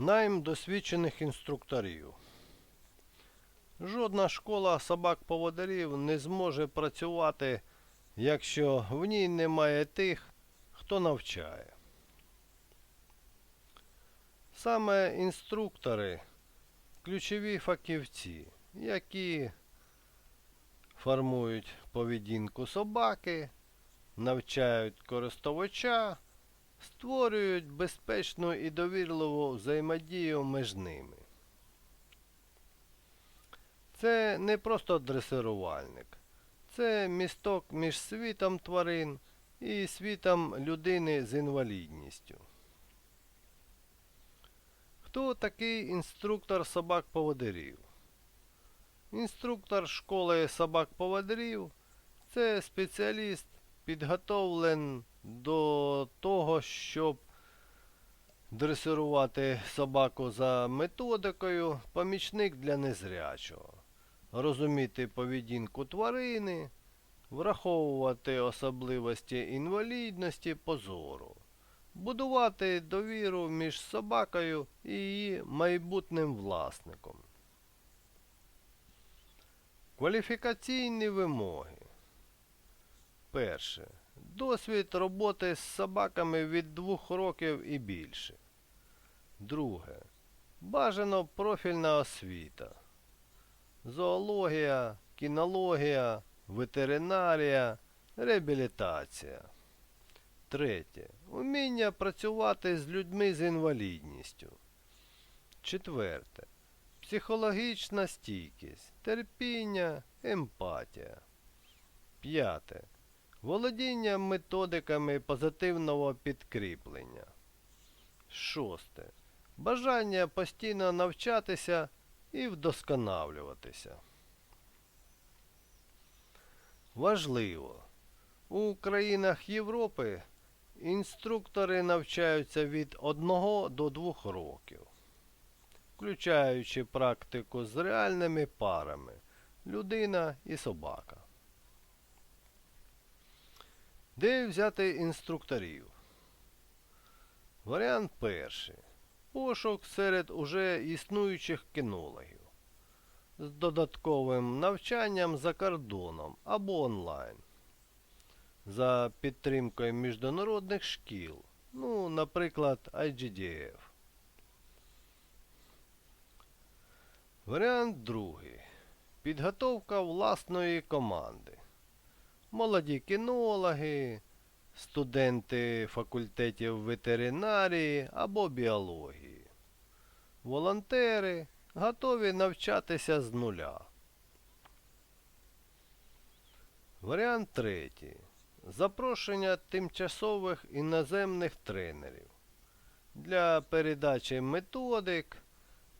Найм досвідчених інструкторів. Жодна школа собак-поводирів не зможе працювати, якщо в ній немає тих, хто навчає. Саме інструктори ключові фахівці, які формують поведінку собаки, навчають користувача, створюють безпечну і довірливу взаємодію між ними. Це не просто дресирувальник, це місток між світом тварин і світом людини з інвалідністю. Хто такий інструктор собак-поводирів? Інструктор школи собак-поводирів це спеціаліст, підготовлений до того, щоб дресирувати собаку за методикою, помічник для незрячого, розуміти поведінку тварини, враховувати особливості інвалідності позору, будувати довіру між собакою і її майбутнім власником. Кваліфікаційні вимоги. Перше. Досвід роботи з собаками від 2 років і більше. Друге. Бажано профільна освіта. Зоологія, кінологія, ветеринарія, реабілітація. Третє. Уміння працювати з людьми з інвалідністю. Четверте. Психологічна стійкість, терпіння, емпатія. П'яте. Володіння методиками позитивного підкріплення. Шосте. Бажання постійно навчатися і вдосконалюватися. Важливо. У країнах Європи інструктори навчаються від 1 до 2 років, включаючи практику з реальними парами людина і собака. Де взяти інструкторів? Варіант перший. Пошук серед уже існуючих кінологів з додатковим навчанням за кордоном або онлайн. За підтримкою міжнародних шкіл, ну, наприклад, IGDF. Варіант другий. Підготовка власної команди молоді кінологи, студенти факультетів ветеринарії або біології, волонтери готові навчатися з нуля. Варіант третій. Запрошення тимчасових іноземних тренерів для передачі методик,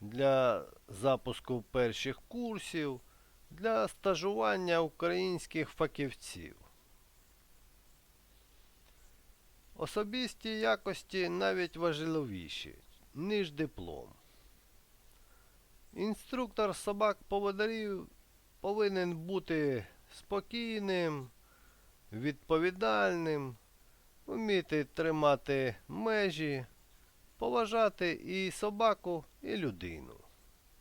для запуску перших курсів для стажування українських фахівців. Особисті якості навіть важливіші, ніж диплом. Інструктор собак-поводарів повинен бути спокійним, відповідальним, вміти тримати межі, поважати і собаку, і людину,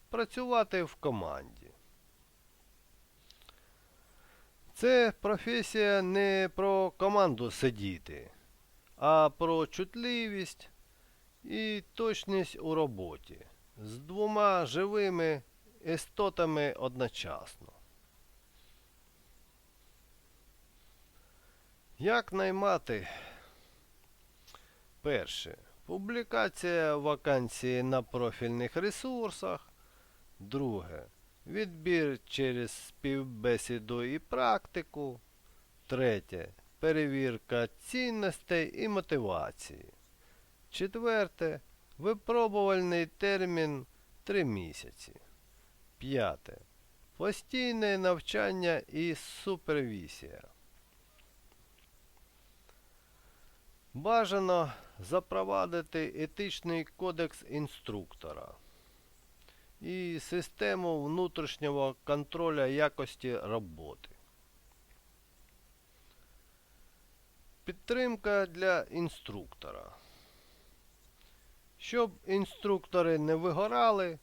працювати в команді. Це професія не про команду сидіти, а про чутливість і точність у роботі з двома живими істотами одночасно. Як наймати? Перше. Публікація вакансії на профільних ресурсах. Друге відбір через співбесіду і практику. Третє. Перевірка цінностей і мотивації. Четверте. Випробувальний термін 3 місяці. П'яте. Постійне навчання і супервізія. Бажано запровадити етичний кодекс інструктора і систему внутрішнього контроля якості роботи. Підтримка для інструктора. Щоб інструктори не вигорали,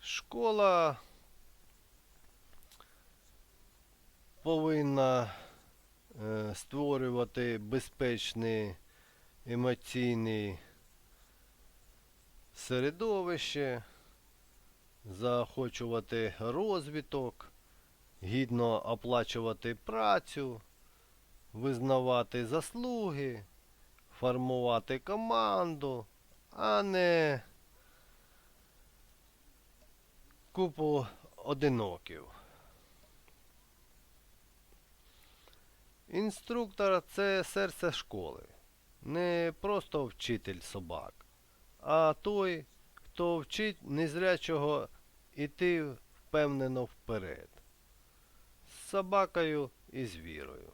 школа повинна е, створювати безпечне емоційне середовище, заохочувати розвиток, гідно оплачувати працю, визнавати заслуги, формувати команду, а не купу одиноків. Інструктор це серце школи. Не просто вчитель собак, а той, хто вчить незрячого іти впевнено вперед. З собакою і з вірою.